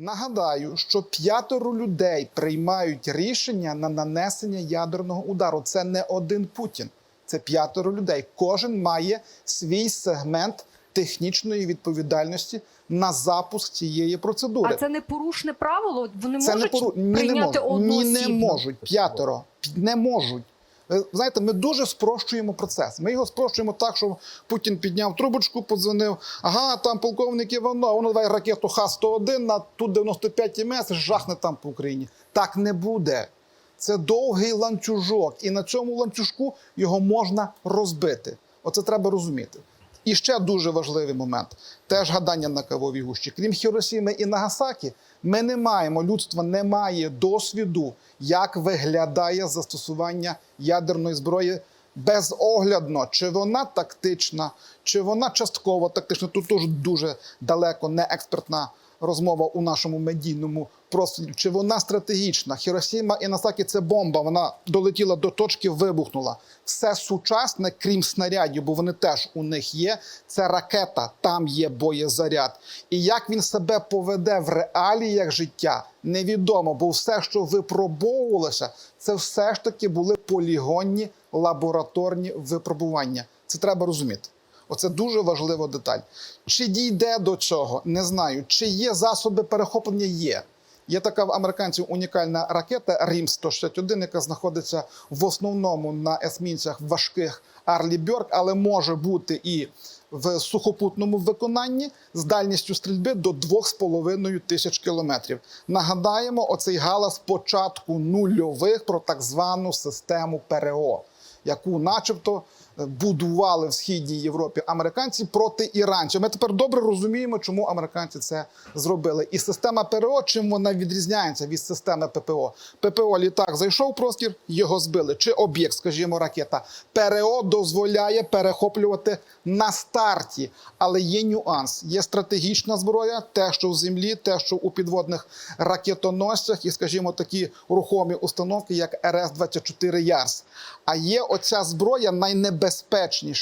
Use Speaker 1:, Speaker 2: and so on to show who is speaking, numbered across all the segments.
Speaker 1: Нагадаю, що п'ятеро людей приймають рішення на нанесення ядерного удару. Це не один Путін, це п'ятеро людей. Кожен має свій сегмент технічної відповідальності на запуск цієї процедури.
Speaker 2: А це не порушне правило? Вони
Speaker 1: Це
Speaker 2: можуть
Speaker 1: не пору... Ні, не
Speaker 2: прийняти
Speaker 1: можуть. Ні, не можуть. П'ятеро не можуть. Ви знаєте, ми дуже спрощуємо процес. Ми його спрощуємо так, що Путін підняв трубочку, подзвонив. Ага, там полковник Іванов, воно давай ракету Х-101 на ту 95 МС, жахне там по Україні. Так не буде. Це довгий ланцюжок, і на цьому ланцюжку його можна розбити. Оце треба розуміти. І ще дуже важливий момент: теж гадання на кавовій гущі. Крім Хіросіми і Нагасакі, ми не маємо, людство не має досвіду, як виглядає застосування ядерної зброї безоглядно, чи вона тактична, чи вона частково тактична. Тут теж дуже далеко не експертна розмова у нашому медійному просторі. Чи вона стратегічна? Хіросіма і Насакі це бомба. Вона долетіла до точки, вибухнула. Все сучасне, крім снарядів, бо вони теж у них є. Це ракета, там є боєзаряд. І як він себе поведе в реаліях життя, невідомо, бо все, що випробовувалося, це все ж таки були полігонні лабораторні випробування. Це треба розуміти. Оце дуже важлива деталь. Чи дійде до цього? Не знаю. Чи є засоби перехоплення? Є. Є така в американців унікальна ракета Рім 161, яка знаходиться в основному на есмінцях важких Арлі Бьорк, але може бути і в сухопутному виконанні з дальністю стрільби до 2,5 тисяч кілометрів. Нагадаємо, оцей галас початку нульових про так звану систему ПРО, яку, начебто, будували в східній Європі американці проти іранців. Ми тепер добре розуміємо, чому американці це зробили. І система ПРО, чим вона відрізняється від системи ППО. ППО літак зайшов в простір, його збили. Чи об'єкт, скажімо, ракета. ПРО дозволяє перехоплювати на старті, але є нюанс. Є стратегічна зброя, те, що в землі, те, що у підводних ракетоносцях, і, скажімо, такі рухомі установки, як РС-24 Ярс. А є оця зброя найнебезпечніша,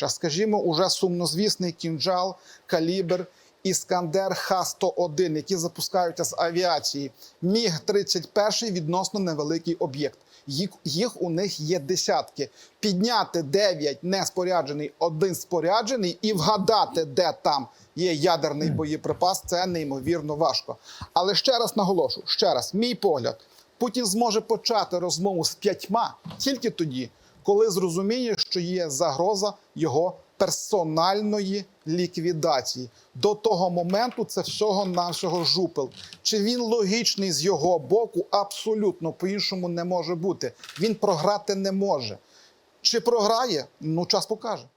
Speaker 1: скажімо, уже сумнозвісний кінжал, калібр. Іскандер Х-101, які запускаються з авіації. Міг-31 відносно невеликий об'єкт. Їх, їх у них є десятки. Підняти 9 неспоряджений, один споряджений і вгадати, де там є ядерний боєприпас, це неймовірно важко. Але ще раз наголошу: ще раз, мій погляд, Путін зможе почати розмову з п'ятьма тільки тоді, коли зрозуміє, що є загроза його персональної ліквідації. До того моменту це всього нашого жупел. Чи він логічний з його боку? Абсолютно по-іншому не може бути. Він програти не може. Чи програє? Ну, час покаже.